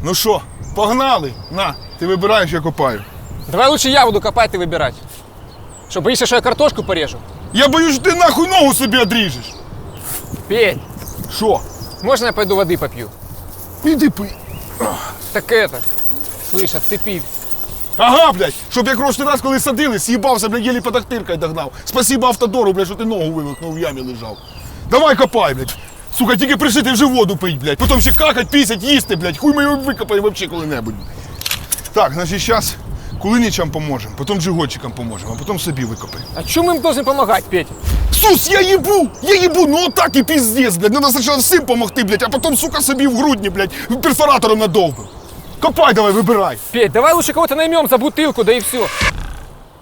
Ну що, погнали? На, ти вибираєш, я копаю. Давай лучше я буду копать и выбирать. Что, боишься, что я картошку порежу? Я боюсь, що ти нахуй ногу собі одріжеш. Петь, Що? можно я пойду воды попью? Іди пий. Так это, слышь, отцепи. Ага, блядь, щоб як прошлий раз, коли садили, з'їбався, блядь, єлі подохтиркою догнав. Спасибо автодору, блядь, що ти ногу вивихнув в ямі лежав. Давай копай, блядь. Сука, тільки пришити вже воду пить, блядь. Потім ще какать, пісять, їсти, блядь. Хуй ми його викопаємо взагалі коли-небудь. Так, значить, зараз кулиничам поможемо, потім джигольчикам поможемо, а потім собі викопаємо. А чем мы им должны помогать, Петь? Сус, я їбу! Я їбу, ну отак і піздець, блядь. Надо спочатку всім помогти, блядь, а потім, сука, собі в грудні, блядь, перфоратором надовбив. Копай давай, вибирай. Петь, давай лучше кого-то наймем за бутылку, да и все.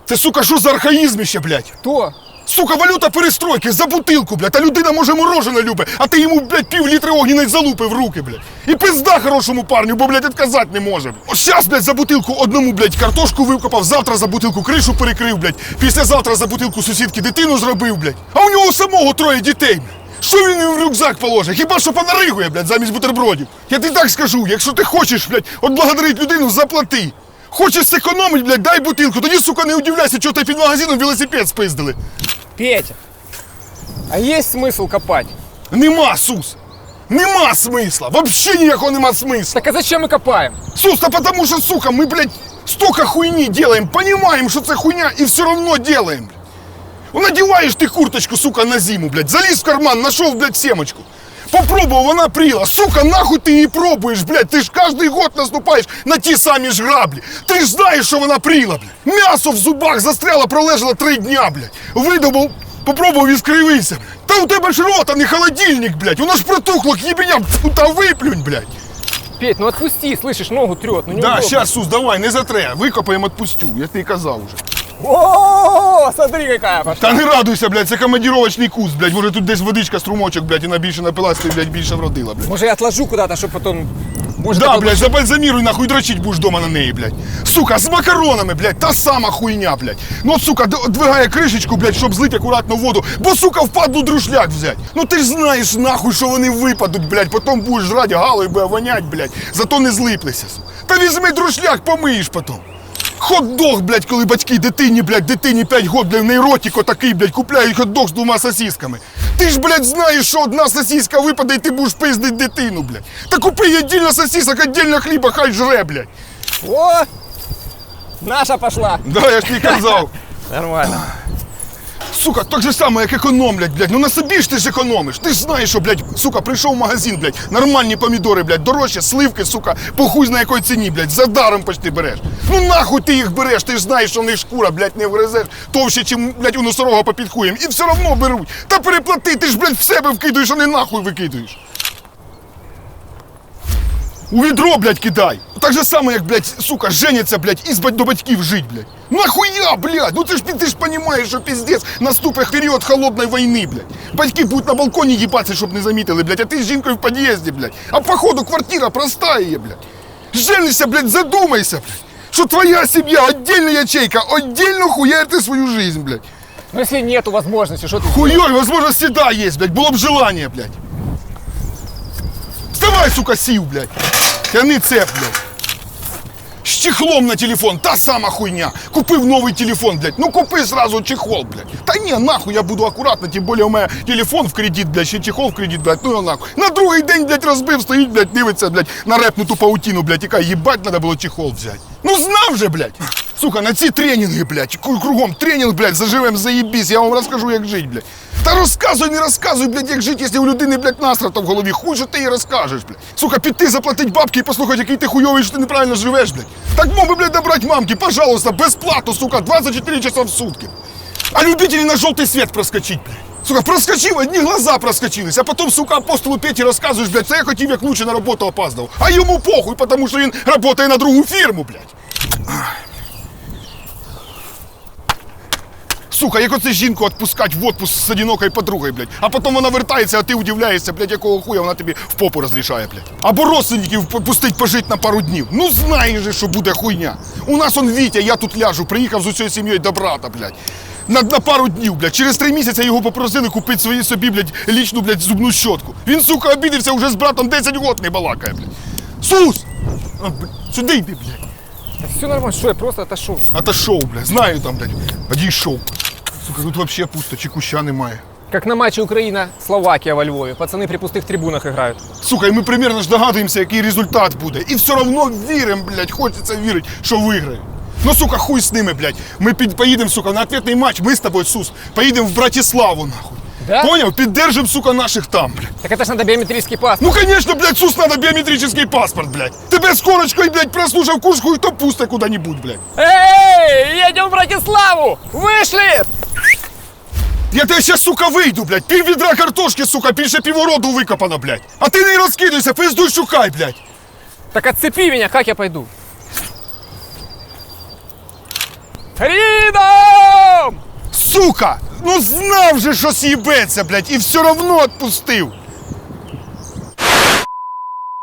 Це, сука, що за архаїзм ще, блядь? Кто? Сука, валюта перестройки за бутилку, блядь. А людина може морожене любить, а ти йому, блядь, пів літри огняної залупи в руки, блядь. І пизда хорошому парню, бо, блядь, відказати не може. Ось щас, блядь, за бутилку одному, блядь, картошку викопав, завтра за бутилку кришу перекрив, блядь. Післязавтра за бутилку сусідки дитину зробив, блядь. А у нього самого троє дітей. Що він в рюкзак положить? Хіба що понаригує, блядь, замість бутербродів. Я тобі так скажу, якщо ти хочеш, блядь, отблагодарить людину, заплати. Хочеш зекономить, блядь, дай бутилку. Тоді, сука, не удивляйся, чого ти під магазином велосипед спиздили. Петя, а есть смысл копать? Нема, Сус! Нема смисла! Вообще ніякого нема смисла! Так а зачем мы копаем? Сус, та потому що, сука, ми, блядь, столько хуйни делаем, понимаем, що це хуйня, і все равно делаем. Ну, Надіваєш ти курточку, сука, на зиму, блядь, заліз в карман, нашов, блядь, семочку. Попробував, вона пріла. Сука, нахуй ти її пробуєш, блядь? Ти ж кожний год наступаєш на ті самі ж граблі. Ти ж знаєш, що вона пріла, блядь. М'ясо в зубах застряло, пролежало три дня, блядь. Видобув, попробував і скривився. Та у тебе ж рота не холодильник, блядь. Воно ж протухло, їбеня, фу, та виплюнь, блядь. Петь, ну отпусти, слышишь, ногу трет, ну Да, неудобно. щас, Сус, давай, не затре. Викопаємо, отпустю. Я тобі казав уже. О, смотри какая пошла. Та не радуйся, блядь, це командировочний куст, блядь. Може тут десь водичка, струмочок, блядь, і вона більше напилась, ти, блядь, більше вродила, блядь. Может я отложу куда-то, чтобы потом... Может, Да, блядь, забальзаміруй нахуй дрочить будеш дома на неї, блядь. Сука, з макаронами, блядь, та сама хуйня, блядь. Ну, от, сука, д- двигає кришечку, блядь, щоб злить акуратно воду, бо, сука, впадлу друшляк взять. Ну ти ж знаєш, нахуй, що вони випадуть, блядь, потім будеш жрати галою, буде вонять, блядь. Зато не злиплися. сука. Та візьми друшляк, помиєш потім. Хот-дог, блядь, коли батьки дитині, блядь, дитині 5 год, блядь, нейротик отакий, блядь, купляють хот-дог з двома сосісками. Ти ж, блядь, знаєш, що одна сосіска випаде і ти будеш пиздить дитину, блядь. Та купи їй отдельно сосісок, віддільно хліба, хай жре, блядь. О, наша пошла. Да, я ж тобі казав. Нормально. Сука, так же саме, як економлять, блядь. Ну на собі ж ти ж економиш. Ти ж знаєш, що, блядь, сука, прийшов в магазин, блядь, нормальні помідори, блядь, дорожче, сливки, сука, похуй на якої ціні, блядь, за даром почти береш. Ну нахуй ти їх береш, ти ж знаєш, що в них шкура, блядь, не вгризеш товще, чим, блядь, у носорога попід хуєм. І все одно беруть. Та переплати, ти ж, блядь, в себе вкидуєш, а не нахуй викидуєш. У відро, блядь, кидай. Так же само, як, блядь, сука, жениться, блядь, і з бать- до батьків жить, блядь. Нахуя, блядь? Ну ти ж, ти ж понимаешь, що пиздец наступить період холодної війни, блядь. Батьки будуть на балконі їбатися, щоб не замітили, блядь, а ти з жінкою в під'їзді, блядь. А походу квартира простая, блядь. Женишся, блядь, задумайся, блядь. Що твоя сім'я, отдельна ячейка, отдельно хуярь ти свою жизнь, блядь. Ну если нету возможности, что ты... Хуёй, возможно, всегда есть, блядь. Было бы желание, блядь. Вставай, сука, сів, блядь. Тяни цепнув. чехлом на телефон, та сама хуйня. Купив новий телефон, блядь. Ну купи сразу чехол, блядь. Та ні, нахуй я буду акуратно, тим більше у мене телефон в кредит, блядь, ще чехол в кредит, блядь. Ну його нахуй. На другий день, блядь, розбив, стоїть, блядь, дивиться, блядь, на репнуту паутину, блядь, яка їбать, треба було чехол взяти. Ну знав же, блядь. Сука, на ці тренінги, блядь, кругом тренінг, блядь, заживем, заєбісь, я вам розкажу, як жити, блядь. Та розказуй, не розказуй, блядь, як жити, якщо у людини, блядь, настрата в голові. Хуй що ти їй розкажеш, блядь. Сука, піти заплатить бабки і послухати, який ти хуйовий, що ти неправильно живеш, блядь. Так мог би, блядь, добрать мамки, пожалуйста, безплатно, сука, 24 часа в сутки. А любители на желтый свет проскочить, блядь. Сука, проскочив, одні глаза проскочились, а потім, сука, апостолу Петі розказуєш, блядь, це я хотів як лучше на роботу опаздав. А йому похуй, тому що він працює на другу фірму, блядь. Сука, як оце жінку відпускать в отпуск з одинокою подругою, блядь. А потім вона вертається, а ти удивляєшся, блядь, якого хуя вона тобі в попу розрішає, блядь. Або родственників пустить пожити на пару днів. Ну знаєш же, що буде хуйня. У нас он Вітя, я тут ляжу, приїхав з усією сім'єю до брата, блядь. На, на пару днів, блядь. Через три місяці його попросили купити свої собі, блядь, лічну, блядь, зубну щотку. Він, сука, обідався вже з братом 10 год не балакає, блядь. Сус! А, блядь, сюди йди, блядь. Все нормально, что я просто отошел. Отошов, блядь, знаю там, блядь, одійшов. Сука, тут вообще пусто, чи куща немає. Как на матче Украина-Словакия во Львове. Пацаны при пустых трибунах играют. Сука, і ми примерно ж догадуємося, який результат буде. І все одно віримо, блядь, хочеться вірити, що виграє. Ну, сука, хуй з ними, блядь. Ми під, поїдемо, сука, на ответний матч. Ми з тобою, Сус, поїдемо в Братиславу, нахуй. Да? Понял? Піддержим, сука, наших там, блядь. Так это ж надо биометрический паспорт. Ну, конечно, блядь, Сус, надо биометрический паспорт, блядь. Тебе с корочкой, блядь, прослушав курску, и то пусто куда-нибудь, блядь. Эй, едем в Братиславу! Вышли! Я тебе ще, сука, вийду, блядь. Пів відра картошки, сука, більше півороду викопано, блядь. А ти не розкидайся, пиздуй шукай, блядь. Так отцепи меня, как я пойду? Фридом! Сука! Ну знав же, що с'їбеться, блядь, і все равно отпустив.